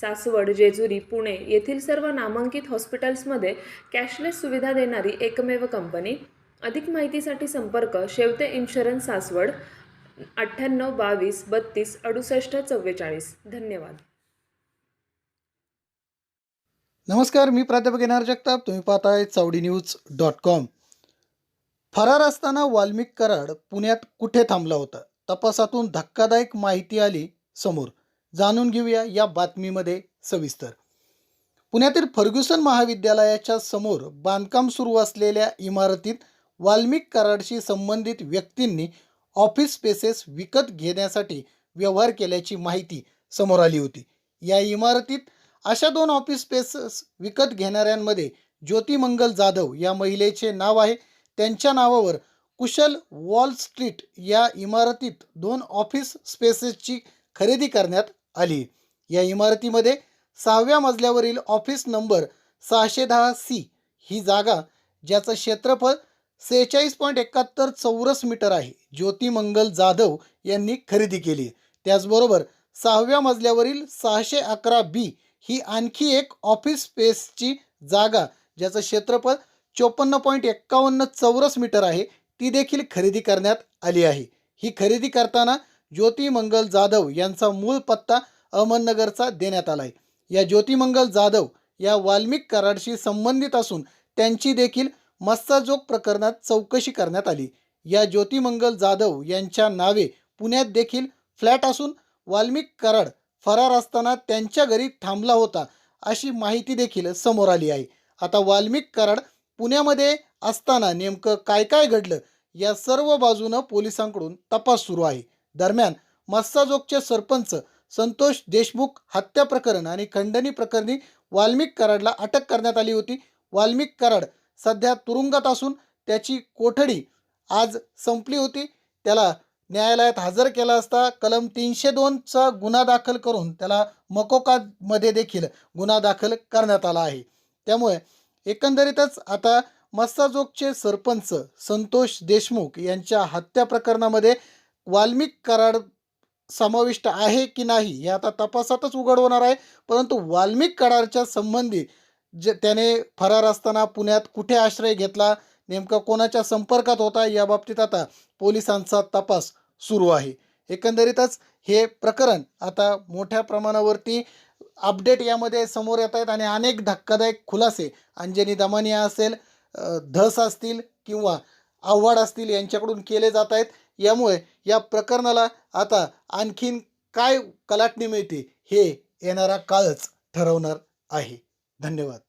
सासवड जेजुरी पुणे येथील सर्व नामांकित हॉस्पिटल्समध्ये कॅशलेस सुविधा देणारी एकमेव कंपनी. अधिक माहितीसाठी संपर्क शेवते इन्शुरन्स सासवड अठ्ठ्याण्णव बावीस बत्तीस अडुसष्ट चव्वेचाळीस. धन्यवाद. नमस्कार मी प्राध्यापक येणार जगताप. तुम्ही पाहताय चावडी न्यूज डॉट कॉम. फरार असताना वाल्मिक कराड पुण्यात कुठे थांबला होता? तपासातून धक्कादायक माहिती आली समोर. जाणून घेऊया या बातमीमध्ये सविस्तर. पुण्यातील फर्ग्युसन महाविद्यालयाच्या समोर बांधकाम सुरू असलेल्या इमारतीत वाल्मिक कराडशी संबंधित व्यक्तींनी ऑफिस स्पेसेस विकत घेण्यासाठी व्यवहार केल्याची माहिती समोर आली होती. या इमारतीत अशा दोन ऑफिस स्पेसेस विकत घेणाऱ्यांमध्ये ज्योतिमंगल जाधव या महिलेचे नाव आहे. त्यांच्या नावावर कुशल वॉल स्ट्रीट या इमारतीत दोन ऑफिस स्पेसेसची खरेदी करण्यात आली. या इमारतीमध्ये सहाव्या मजल्यावरील ऑफिस नंबर सहाशे दहा सी ही जागा ज्याचं क्षेत्रफळ सेहेचाळीस पॉईंट एकाहत्तर चौरस मीटर आहे. ज्योती मंगल जाधव यांनी खरेदी केली. त्याचबरोबर सहाव्या मजल्यावरील सहाशे अकरा बी ही आणखी एक ऑफिस स्पेसची जागा ज्याचं क्षेत्रफळ चोपन्न पॉईंट एक्कावन्न चौरस मीटर आहे ती देखील खरेदी करण्यात आली आहे. ही खरेदी करताना ज्योतिमंगल जाधव यांचा मूळ पत्ता अहमदनगरचा देण्यात आला आहे या ज्योतिमंगल जाधव या वाल्मिक कराडशी संबंधित असून त्यांची देखील मस्साजोग प्रकरणात चौकशी करण्यात आली. या ज्योतिमंगल जाधव यांच्या नावे पुण्यात देखील फ्लॅट असून वाल्मिक कराड फरार असताना त्यांच्या घरी थांबला होता अशी माहिती देखील समोर आली आहे. आता वाल्मिक कराड पुण्यामध्ये असताना नेमकं काय काय घडलं या सर्व बाजूनं पोलिसांकडून तपास सुरू आहे. दरम्यान मस्साजोगचे सरपंच संतोष देशमुख हत्या प्रकरण आणि खंडणी प्रकरणी वाल्मिक कराडला अटक करण्यात आली होती. वाल्मिक कराड सध्या तुरुंगात असून त्याची कोठडी आज संपली होती. त्याला न्यायालयात हजर केला असता कलम तीनशे दोनचा गुन्हा दाखल करून त्याला मकोकामध्ये देखील गुन्हा दाखल करण्यात आला आहे. त्यामुळे एकंदरीतच आता मस्साजोगचे सरपंच संतोष देशमुख यांच्या हत्या प्रकरणामध्ये वाल्मिक कराड समाविष्ट आहे की नाही हे आता तपासातच उघड होणार आहे. परंतु वाल्मिक कराडच्या संबंधी जे त्याने फरार असताना पुण्यात कुठे आश्रय घेतला नेमका कोणाच्या संपर्कात होता या बाबतीत आता पोलिसांचा तपास सुरू आहे. एकंदरीतच हे प्रकरण आता मोठ्या प्रमाणावरती अपडेट यामध्ये समोर येत आहेत आणि अनेक धक्कादायक खुलासे अंजनी दमानिया असेल धस असतील किंवा आव्हाड असतील यांच्याकडून केले जात आहेत. यामुळे या प्रकरणाला आता आणखीन काय कलाटणी मिळते हे येणारा काळच ठरवणार आहे. धन्यवाद.